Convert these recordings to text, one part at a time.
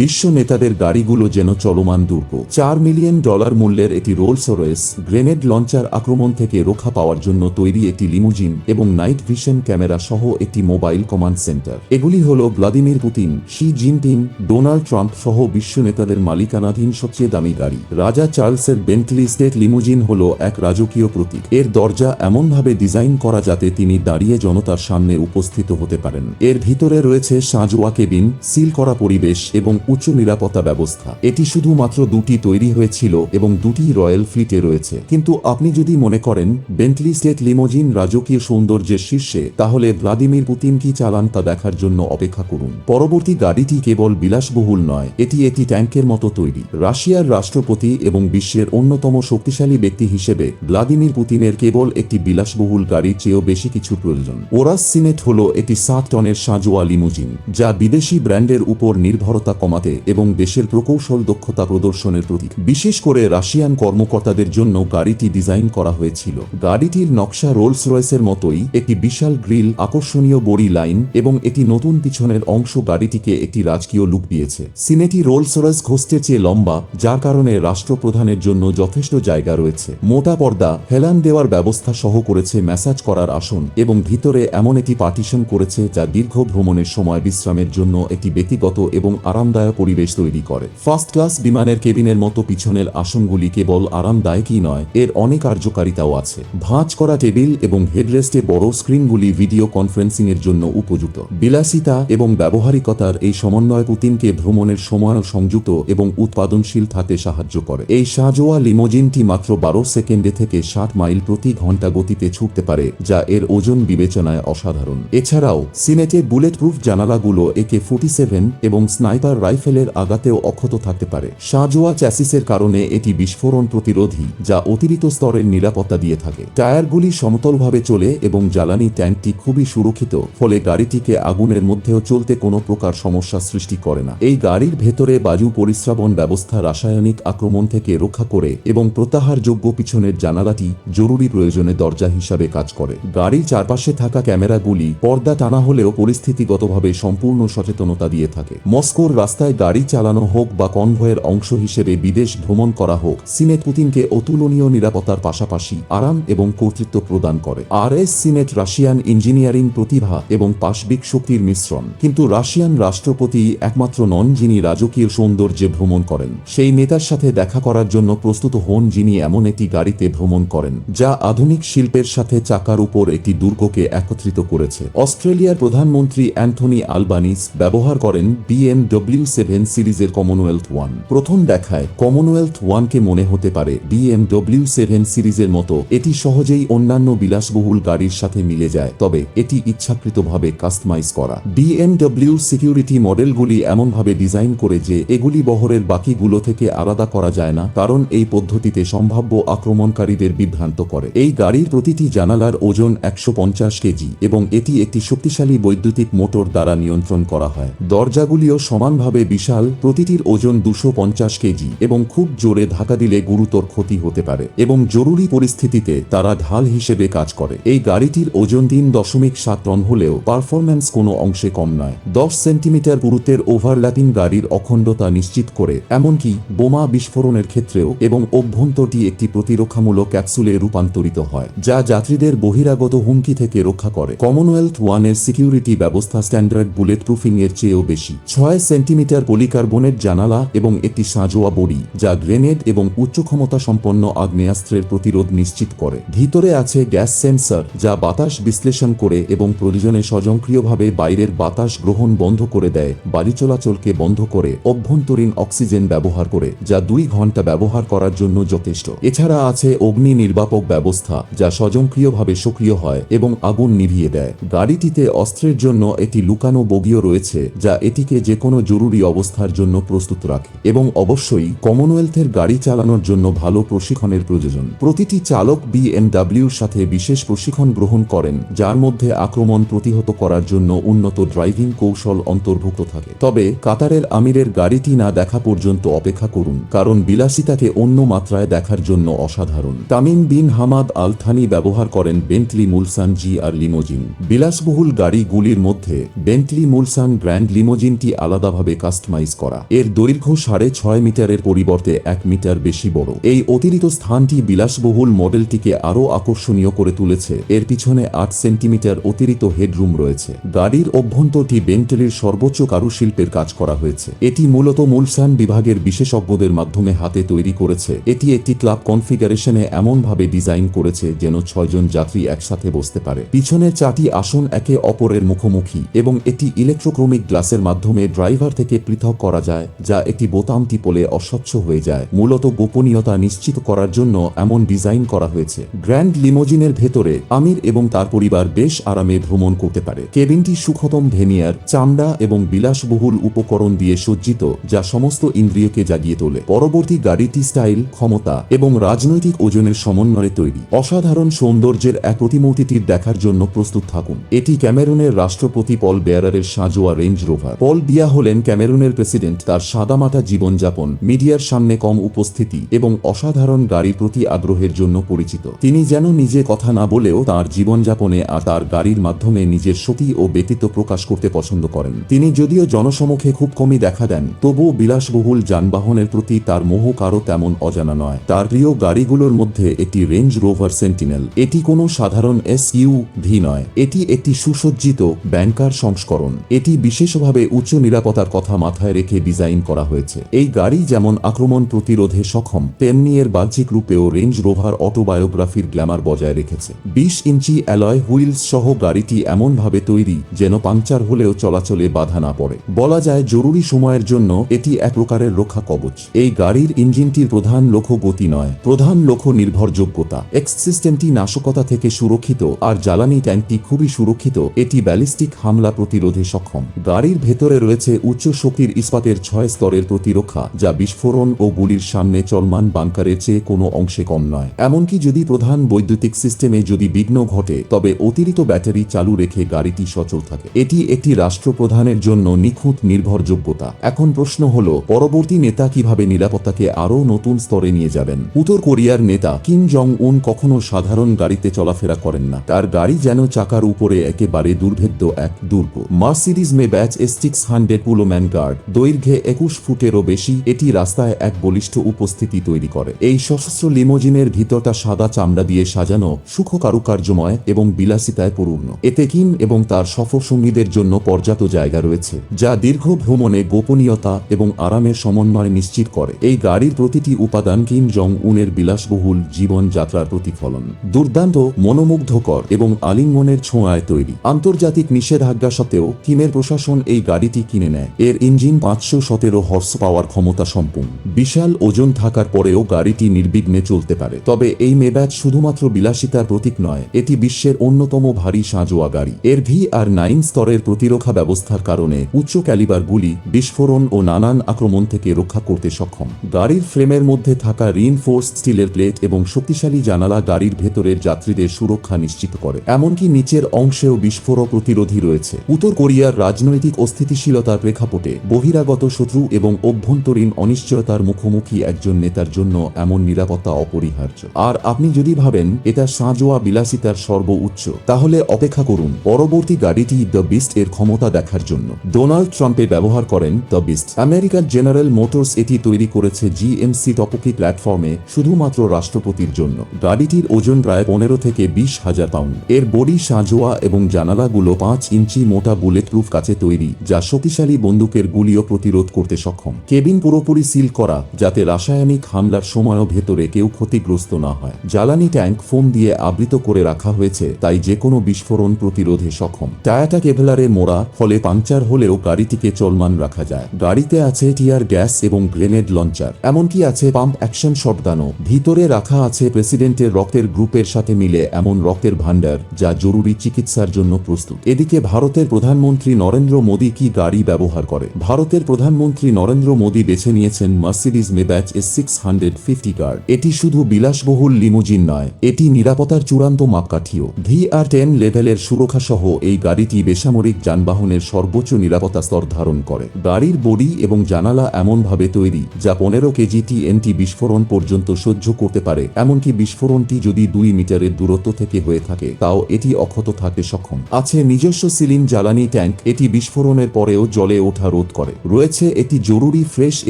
বিশ্ব নেতাদের গাড়িগুলো যেন চলমান দুর্গ। চার মিলিয়ন ডলার মূল্যের একটি রোলস রয়েস গ্রেনেড লঞ্চার আক্রমণ থেকে রক্ষা পাওয়ার জন্য তৈরি একটি লিমুজিন এবং নাইট ভিশন ক্যামেরা সহ একটি মোবাইল কমান্ড সেন্টার এগুলি হল Vladimir Putin Xi Jinping Donald Trump সহ বিশ্ব নেতাদের মালিকানাধীন সবচেয়ে দামি গাড়ি। রাজা চার্লসের বেন্টলি স্টেট লিমুজিন হল এক রাজকীয় প্রতীক। এর দরজা এমনভাবে ডিজাইন করা যাতে তিনি দাঁড়িয়ে জনতার সামনে উপস্থিত হতে পারেন। এর ভিতরে রয়েছে সাঁজোয়া কেবিন সিল করা পরিবেশ এবং উচ্চ নিরাপত্তা ব্যবস্থা। এটি শুধুমাত্র দুটি তৈরি হয়েছিল এবং দুটি রয়্যাল ফ্লিটে রয়েছে। কিন্তু আপনি যদি মনে করেন, বেন্টলি স্টেট লিমোজিন রাজকীয় সৌন্দর্যের শীর্ষে, তাহলে ভ্লাদিমির পুতিন কি চালান তা দেখার জন্য অপেক্ষা করুন। পরবর্তী গাড়িটি কেবল বিলাসবহুল নয়, এটি একটি ট্যাঙ্কের মতো তৈরি। রাশিয়ার রাষ্ট্রপতি এবং বিশ্বের অন্যতম শক্তিশালী ব্যক্তি হিসেবে, ভ্লাদিমির পুতিনের কেবল একটি বিলাসবহুল গাড়ির চেয়েও বেশি কিছু প্রয়োজন। ওরাস সিনেট হল একটি সাত টনের সাজোয়া লিমোজিন, যা বিদেশি ব্র্যান্ডের উপর নির্ভরতা কমাতে এবং দেশের প্রকৌশল দক্ষতা প্রদর্শনের প্রতীক। বিশেষ করে রাশিয়ান কর্মকর্তাদের জন্য গাড়িটি ডিজাইন করা হয়েছিল। গাড়িটির নকশা রোলস রয়েসের মতোই একটি বিশাল গ্রিল, আকর্ষণীয় বড়ি লাইন এবং একটি নতুন পিছনের অংশ গাড়িটিকে একটি রাজকীয় লুক দিয়েছে। সিনেটি রোলস রয়েস ঘোস্টের চেয়ে লম্বা, যার কারণে রাষ্ট্রপ্রধানের জন্য যথেষ্ট জায়গা রয়েছে। মোটা পর্দা, হেলান দেওয়ার ব্যবস্থা সহ করেছে ম্যাসাজ করার আসন এবং ভিতরে এমন একটি পার্টিশন করেছে যা দীর্ঘ ভ্রমণের সময় বিশ্রামের জন্য একটি ব্যক্তিগত এবং আরামদায়ক পরিবেশ তৈরি করে। ফার্স্ট ক্লাস বিমানের কেবিনের মতো পিছনের আসনগুলি কেবল আরামদায়কই নয়, এর অনেক কার্যকারিতাও আছে। ভাঁজ করা টেবিল এবং হেডরেস্টে বড় স্ক্রিনগুলি ভিডিও কনফারেন্সিং এর জন্য উপযুক্ত। বিলাসিতা এবং ব্যবহারিকতার এই সমন্বয় পুতিনকে ভ্রমণের সময় সংযুক্ত এবং উৎপাদনশীল থাকতে সাহায্য করে। এই সাজোয়া লিমোজিনটি মাত্র বারো সেকেন্ডে থেকে ষাট মাইল প্রতি ঘণ্টা গতিতে ছুটতে পারে, যা এর ওজন বিবেচনায় অসাধারণ। এছাড়াও সিনেটের বুলেট প্রুফ জানালাগুলো একে ফোর্টি সেভেন এবং স্নাইপার রাইফেলের আঘাতেও অক্ষত থাকতে পারে। সাজোয়া চ্যাসিসের কারণে এটি বিস্ফোরণ প্রতিরোধী, যা অতিরিক্ত স্তরের নিরাপত্তা দিয়ে থাকে। টায়ারগুলি সমতলভাবে চলে এবং জ্বালানি ট্যাঙ্কটি খুবই সুরক্ষিত, ফলে গাড়িটিকে আগুনের মধ্যেও চলতে কোনো প্রকার সমস্যা সৃষ্টি করে না। এই গাড়ির ভেতরে বায়ু পরিশ্রাবণ ব্যবস্থা রাসায়নিক আক্রমণ থেকে রক্ষা করে এবং প্রত্যাহারযোগ্য পিছনের জানালাটি জরুরি প্রয়োজনে দরজা হিসাবে কাজ করে। গাড়ির চারপাশে থাকা ক্যামেরাগুলি পর্দা টানা হলেও পরিস্থিতিগতভাবে সম্পূর্ণ সচেতনতা দিয়ে থাকে। মস্কোর রাস্তায় গাড়ি চালানো হোক বা কনভয়ের অংশ হিসেবে বিদেশ ভ্রমণ করা হোক, সিনেট পুতিনকে অতুলনীয় নিরাপত্তার পাশাপাশি আরাম এবং কর্তৃত্ব প্রদান করে। Aurus Senat Russian engineering প্রতিভা এবং পাশবিক শক্তির মিশ্রণ। কিন্তু রাশিয়ান রাষ্ট্রপতি একমাত্র নন যিনি রাজকীয় সৌন্দর্যে ভ্রমণ করেন। সেই নেতার সাথে দেখা করার জন্য প্রস্তুত হন যিনি এমন একটি গাড়িতে ভ্রমণ করেন, যা আধুনিক শিল্পের সাথে চাকার উপর একটি দুর্গকে একত্রিত করেছে। অস্ট্রেলিয়ার প্রধানমন্ত্রী অ্যান্থনি আলবানিস ব্যবহার করেন বিএমডব্লিউ সেভেন সিরিজের কমনওয়েলথ ওয়ান প্রথম দেখায় কমনওয়েলথ ওয়ানকে মনে হতে পারে বিএমডব্লিউ সেভেন সিরিজের মতো। এটি সহজেই অন্যান্য বিলাসবহুল গাড়ির সাথে মিলে যায়, তবে এটি ইচ্ছাকৃতভাবে কাস্টমাইজ করা। বিএমডব্লিউ সিকিউরিটি মডেলগুলি এমনভাবে ডিজাইন করে যে এগুলি বহরের বাকিগুলো থেকে আলাদা করা যায় না, কারণ এই পদ্ধতিতে সম্ভাব্য আক্রমণকারীদের বিভ্রান্ত করে। এই গাড়ির প্রতিটি জানালার ওজন একশো পঞ্চাশ কেজি এবং এটি একটি শক্তিশালী বৈদ্যুতিক মোটর দ্বারা নিয়ন্ত্রণ করা হয়। দরজাগুলিও সমানভাবে বিশাল, প্রতিটির ওজন দুশো পঞ্চাশ কেজি এবং খুব জোরে ধাক্কা দিলে গুরুতর ক্ষতি হতে পারে এবং জরুরি পরিস্থিতিতে তারা ঢাল হিসেবে কাজ করে। এই গাড়িটির ওজন তিন দশমিক সাত টন হলেও পারফরম্যান্স কোনো অংশে কম নয়। দশ সেন্টিমিটার গুরুত্বের ওভারল্যাপিং গাড়ির অখণ্ডতা নিশ্চিত করে, এমনকি বোমা বিস্ফোরণের ক্ষেত্রেও এবং অভ্যন্তরটি একটি প্রতিরক্ষামূলক ক্যাপসুলে রূপান্তরিত হয়, যা যাত্রীদের বহিরাগত হুমকি থেকে রক্ষা করে। কমনওয়েলথ ওয়ানের সিকিউরিটি ব্যবস্থা স্ট্যান্ডার্ড বুলেট প্রুফিং এর চেয়েও বেশি। ছয় সেন্টিমিটার পলিকার্বনের জানালা এবং একটি সাঁজোয়া বড়ি, যা গ্রেনেড এবং উচ্চ ক্ষমতা সম্পন্ন আগ্নেয়াস্ত্রের প্রতিরোধ নিশ্চিত করে। ভিতরে আছে গ্যাস সেন্সর, যা বাতাস বিশ্লেষণ করে এবং প্রয়োজনে স্বয়ংক্রিয়ভাবে বাইরের বাতাস গ্রহণ বন্ধ করে দেয় বাড়ি চলাচলকে বন্ধ করে, অভ্যন্তরীণ অক্সিজেন ব্যবহার করে, যা দুই ঘণ্টা ব্যবহার করার জন্য যথেষ্ট। এছাড়া আছে অগ্নি নির্বাপক ব্যবস্থা, যা স্বয়ংক্রিয়ভাবে সক্রিয় হয় এবং আগুন নিভিয়ে দেয়। গাড়িটিতে অস্ত্রের জন্য একটি লুকানো বগিও রয়েছে, যা এটিকে যে কোনো জরুরি অবস্থার জন্য প্রস্তুত রাখে এবং অবশ্যই কমনওয়েলথের গাড়ি চালানোর জন্য ভালো প্রশিক্ষণের প্রয়োজন। প্রতিটি চালক বিএমডাব্লিউর সাথে বিশেষ প্রশিক্ষণ গ্রহণ করেন, যার মধ্যে আক্রমণ প্রতিহত করার জন্য উন্নত ড্রাইভিং কৌশল অন্তর্ভুক্ত থাকে। তবে কাতারের আমিরের গাড়িটি না দেখা পর্যন্ত অপেক্ষা করুন, কারণ বিলাসিতাকে অন্য মাত্রায় দেখার জন্য অসাধারণ। Tamim bin Hamad Al Thani ব্যবহার করেন বেন্টলি মুলসান জি আর লিমোজিন। বিলাসবহুল গাড়িগুলির মধ্যে বেন্টলি মুলসান গ্র্যান্ড লিমোজিনটি আলাদাভাবে কাস্টমাইজ করা। এর দৈর্ঘ্য সাড়ে ছয় মিটারের পরিবর্তে এক মিটার বেশি বড়। এই অতিরিক্ত স্থানটি বিলাসবহুল মডেলটিকে আরও আকর্ষণীয় করে তুলেছে। এর পিছনে আট সেন্টিমিটার অতিরিক্ত হেডরুম রয়েছে। গাড়ির অভ্যন্তরটি বেন্টেলির সর্বোচ্চ কারুশিল্পের কাজ করা হয়েছে। এটি মূলত মূলসান বিভাগের বিশেষজ্ঞদের মাধ্যমে হাতে তৈরি করেছে। এটি একটি ক্লাব কনফিগারেশনে এমনভাবে ডিজাইন করেছে যেন ছয়জন যাত্রী একসাথে বসতে পারে। পিছনে চারটি আসন একে অপরের মুখোমুখি এবং এটি ইলেকট্রোক্রোমিক গ্লাসের মাধ্যমে ড্রাইভার থেকে পৃথক করা যায়, যা একটি বোতাম টিপলে অস্বচ্ছ হয়ে যায়। মূলত গোপনীয়তা নিশ্চিত করার জন্য এমন ডিজাইন করা হয়েছে। গ্র্যান্ড লিমোজিনের ভেতরে আমির এবং তার পরিবার বেশ আরামে ভ্রমণ করতে পারে। কেবিনটি সুখতম ভেনিয়ার, চামড়া এবং বিলাসবহুল উপকরণ দিয়ে সজ্জিত, যা সমস্ত ইন্দ্রিয়কে জাগিয়ে তোলে। পরবর্তী গাড়িটি স্টাইল, ক্ষমতা এবং রাজনৈতিক ওজনের সমন্বয়ে তৈরি। অসাধারণ সৌন্দর্যের এক প্রতিমূর্তিটির দেখার জন্য প্রস্তুত থাকুন। এটি ক্যামেরুনের রাষ্ট্রপতি পল বেয়ারের সাজোয়া রেঞ্জ রোভার। পল বিয়া হলেন ক্যামেরুনের প্রেসিডেন্ট তার সাদামাটা জীবনযাপন, মিডিয়ার সামনে কম উপস্থিতি এবং অসাধারণ গাড়ির প্রতি আগ্রহের জন্য পরিচিত। তিনি যেন নিজে কথা না বলেও তার জীবনযাপনে আর তার গাড়ির মাধ্যমে নিজের সতী ও ব্যতীত প্রকাশ করতে পছন্দ করেন। তিনি যদিও জনসমক্ষে খুব কমই দেখা দেন, তবুও বিলাসবহুল যানবাহনের প্রতি তার মোহ কারও তেমন অজানা নয়। তার প্রিয় গাড়িগুলোর মধ্যে একটি রেঞ্জ রোভার সেন্টিনেল। এটি কোনো সাধারণ এস ইউ ভি নয়। এটি একটি সুসজ্জিত ব্যাংকার সংস্করণ। এটি বিশেষভাবে উচ্চ নিরাপত্তার কথা মাথায় রেখে ডিজাইন করা হয়েছে। এই গাড়ি যেমন আক্রমণ প্রতিরোধে সক্ষম, তেমনি এর বাহ্যিক রূপেও রেঞ্জ রোভার অটোবায়োগ্রাফির গ্ল্যামার বজায় রেখেছে। বিশ ইঞ্চি অ্যালয় হুইলস সহ গাড়িটি এমনভাবে তৈরি যেন পাংচার হলেও চলাচলে বাধা না পড়ে। বলা যায় জরুরি সময়ের জন্য এটি এক প্রকারের রক্ষা কবচ। এই গাড়ির ইঞ্জিনটির প্রধান লক্ষ্য গতি নয়, প্রধান লক্ষ্য নির্ভরযোগ্যতা। এক্স সিস্টেমটি নাশকতা থেকে সুরক্ষিত আর জ্বালানি ট্যাঙ্কটি খুবই সুরক্ষিত। এটি ব্যালিস্টিক হামলা প্রতিরোধে সক্ষম। গাড়ির ভেতরে রয়েছে উচ্চ শক্তির ইস্পাতের ছয় স্তরের প্রতিরক্ষা, যা বিস্ফোরণ ও গুলির সামনে চলমান বাংকারের চেয়ে কোনো অংশে কম নয়। এমনকি যদি প্রধান বৈদ্যুতিক সিস্টেমে যদি বিঘ্ন ঘটে, তবে অতিরিক্ত ব্যাটারি চালু রেখে গাড়িটি সচল থাকে। এটি একটি রাষ্ট্রপ্রধানের জন্য নিখুঁত নির্ভরযোগ্যতা। এখন প্রশ্ন হল, পরবর্তী নেতা কীভাবে নিরাপত্তাকে আরও নতুন স্তরে নিয়ে যাবেন? উত্তর কোরিয়ার নেতা কিম জং উন কখনো সাধারণ গাড়িতে চলাফেরা করেন না। তার গাড়ি যেন চাকার উপরে একেবারে দুর্ভেদ্য এক দুর্গ। Mercedes Maybach S six hundred Pullman guard দৈর্ঘ্যে একুশ ফুটেরও বেশি, এটি রাস্তায় এক বলিষ্ঠ উপস্থিতি তৈরি করে। এই সশস্ত্র লিমোজিনের ভিতরটা সাদা চামড়া দিয়ে সাজানো সুখ কারুকার্যময় এবং বিলাসিতায় পূর্ণ। এতে কিম এবং তার সফরসঙ্গীদের জন্য পর্যাপ্ত জায়গা রয়েছে, যা দীর্ঘ ভ্রমণে গোপনীয়তা এবং আরামের সমন্বয় নিশ্চিত করে। এই গাড়ির প্রতিটি উপাদান কিম জং উনের বিলাসবহুল জীবনযাত্রার প্রতিফলন। দুর্দান্ত, মনোমুগ্ধকর এবং আলিঙ্গনের ছোঁয়ায় তৈরি। আন্তর্জাতিক নিষেধাজ্ঞা সত্ত্বেও কিমের প্রশাসন এই গাড়িটি কিনে নেয়। এর ইঞ্জিন পাঁচশো সতেরো হর্স পাওয়ার ক্ষমতা সম্পূর্ণ। বিশাল ওজন থাকার পরেও গাড়িটি নির্বিঘ্নে চলতে পারে। তবে এই মেব্যাচ শুধুমাত্র বিলাসিতার প্রতীক নয়, এটি বিশ্বের অন্যতম ভারী সাঁজোয়া গাড়ি। এর ভি আর নাইন স্তরের প্রতিরক্ষা ব্যবস্থার কারণে উচ্চ ক্যালিবার গুলি বিস্ফোরণ ও নানান আক্রমণ থেকে রক্ষা করতে সক্ষম। গাড়ির ফ্রেমের মধ্যে থাকা রিনফোর্স স্টিলের প্লেট এবং শক্তিশালী জানালা গাড়ির ভেতরের যাত্রীদের সুরক্ষা নিশ্চিত করে। এমনকি নিচের অংশেও বিস্ফোরক প্রতিরোধী রয়েছে। উত্তর কোরিয়ার রাজনৈতিক অস্থিতিশীলতার প্রেক্ষাপটে বহিরাগত শত্রু এবং অভ্যন্তরীণ অনিশ্চয়তার মুখোমুখি একজন নেতার জন্য এমন নিরাপত্তা অপরিহার্য। আর আপনি যদি ভাবেন, এটা সাঁজোয়া বিলাসিতার সর্বোচ্চ, তাহলে অপেক্ষা করুন। পরবর্তী গাড়িটি দ্য বিস্ট এর ক্ষমতা দেখার জন্য। ডোনাল্ড ট্রাম্পে ব্যবহার করেন দ্য বিস্ট আমেরিকার জেনারেল মোটরস এটি তৈরি করেছে জিএমসি টপকি প্ল্যাটফর্মে, শুধুমাত্র রাষ্ট্রপতির জন্য। গাড়িটির ওজন প্রায় পনেরো থেকে বিশ হাজার পাউন্ড। এর বডি সাঁজোয়া এবং জানালাগুলো পাঁচ ইঞ্চি মোটা বুলেট প্রুফ কাছে তৈরি, যা শক্তিশালী বন্দুকের গুলিও প্রতিরোধ করতে সক্ষম। কেবিন পুরোপুরি সিল করা, যাতে রাসায়নিক হামলার সময়ও ভেতরে কেউ ক্ষতিগ্রস্ত না হয়। জ্বালানি ট্যাঙ্ক ফোম দিয়ে আবৃত করে রাখা হয়েছে, তাই যে কোনো বিস্ফোরণ প্রতিরোধে সক্ষম। টায়াটা কেভেলারে মোড়া, ফলে পাংচার হলেও গাড়িটিকে চলমান রাখা যায়। গাড়িতে আছে টিয়ার গ্যাস এবং গ্রেনেড লঞ্চার। এমনকি আছে পাম্প অ্যাকশন শটগানও। ভিতরে রাখা আছে প্রেসিডেন্টের রক্তের গ্রুপের সাথে মিলে এমন রক্তের ভাণ্ডার, যা জরুরি চিকিৎসার জন্য প্রস্তুত। এদিকে ভারতের প্রধানমন্ত্রী নরেন্দ্র মোদী কি গাড়ি ব্যবহার করে ভারতের প্রধানমন্ত্রী নরেন্দ্র মোদী বেছে নিয়েছেন Mercedes Maybach S six hundred fifty car এটি শুধু বিলাসবহুল লিমুজিন নয়, এটি নিরাপত্তার চূড়ান্ত মাপকাঠিও। ভি আর টেন লেভেলের সুরক্ষা সহ এই গাড়িটি বেসামরিক যানবাহনের সর্বোচ্চ নিরাপত্তা স্তর ধারণ করে। গাড়ির বডি এবং জানালা এমনভাবে তৈরি, যা পনেরো কেজি টিএনটি বিস্ফোরণ পর্যন্ত সহ্য করতে পারে। এমনকি বিস্ফোরণটি যদি দুই মিটারের দূরত্ব থেকে হয়ে থাকে, তাও এটি অক্ষত থাকতে সক্ষম। আছে নিজস্ব সিলিন জ্বালানি ট্যাঙ্ক। এটি বিস্ফোরণের পরেও জলে ওঠা বাধা রোধ করে। রয়েছে একটি জরুরি ফ্রেশ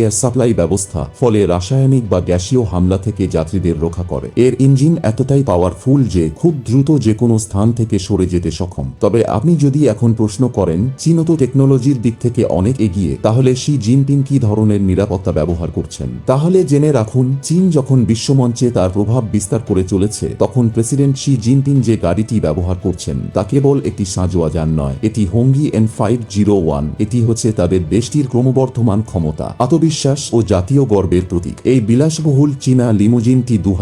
এয়ার সাপ্লাই ব্যবস্থা, ফলে রাসায়নিক বা গ্যাসীয় হামলা থেকে যাত্রীদের রক্ষা করে। এর ইঞ্জিন এতটাই পাওয়ারফুল যে খুব দ্রুত যে কোনো স্থান থেকে সরে যেতে সক্ষম। তবে আপনি যদি এখন প্রশ্ন করেন, চীন তো টেকনোলজির দিক থেকে অনেক এগিয়ে, তাহলে শি জিনপিং কি ধরনের নিরাপত্তা ব্যবহার করছেন? তাহলে জেনে রাখুন, চীন যখন বিশ্বমঞ্চে তার প্রভাব বিস্তার করে চলেছে, তখন প্রেসিডেন্ট শি জিনপিং যে গাড়িটি ব্যবহার করছেন, তা কেবল একটি সাঁজোয়া যান নয়, এটি Hongqi N five zero one এটি হচ্ছে তাদের দেশটির ক্রমবর্ধমান ক্ষমতা, আত্মবিশ্বাস ও জাতীয় গর্বের প্রতীক। এই বিলাসবহুল চীনা লিমোজিনটি দু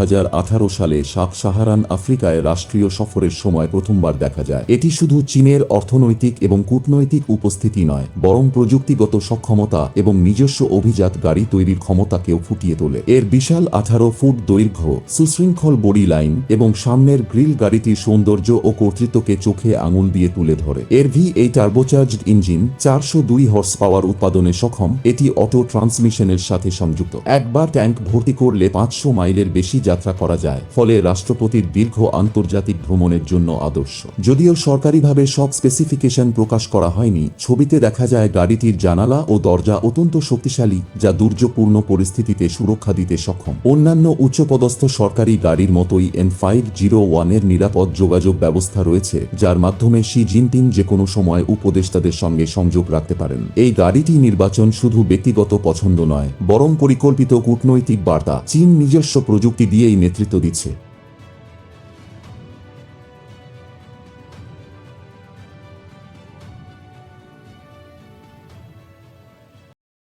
সালে সাব সাহারান আফ্রিকায় রাষ্ট্রীয় সফরের সময় প্রথমবার দেখা যায়। এটি শুধু চীনের অর্থনৈতিক এবং কূটনৈতিক উপস্থিতি নয়, বরং প্রযুক্তিগত সক্ষমতা এবং নিজস্ব অভিজাত গাড়ি তৈরির ক্ষমতাকেও ফুটিয়ে তোলে। এর বিশাল আঠারো ফুট দৈর্ঘ্য, সুশৃঙ্খল বডি লাইন এবং সামনের গ্রিল গাড়িটির সৌন্দর্য ও কর্তৃত্বকে চোখে আঙুল দিয়ে তুলে ধরে। এর ভি এই টার্বোচার্জড ইঞ্জিন চারশো দুই হর্স পাওয়ার উৎপাদনে সক্ষম, এটি অটো ট্রান্সমিশনের সাথে সংযুক্ত। একবার ট্যাঙ্ক ভর্তি করলে পাঁচশো মাইলের বেশি যাত্রা করা যায়, ফলে রাষ্ট্রপতির দীর্ঘ আন্তর্জাতিক ভ্রমণের জন্য আদর্শ। যদিও সরকারিভাবে সব স্পেসিফিকেশন প্রকাশ করা হয়নি, ছবিতে দেখা যায় গাড়িটির জানালা ও দরজা অত্যন্ত শক্তিশালী, যা দুর্যোগপূর্ণ পরিস্থিতিতে সুরক্ষা দিতে সক্ষম। অন্যান্য উচ্চপদস্থ সরকারি গাড়ির মতোই এন ফাইভ জিরো ওয়ানের নিরাপদ যোগাযোগ ব্যবস্থা রয়েছে, যার মাধ্যমে শি জিনপিং যে কোনো সময় উপদেষ্টাদের সঙ্গে সংযোগ রাখতে পারেন। এই গাড়িটি নির্বাচন শুধু ব্যক্তিগত পছন্দ নয়, বরং পরিকল্পিত কূটনৈতিক বার্তা, চীন নিজস্ব প্রযুক্তি দিয়েই নেতৃত্ব দিচ্ছে।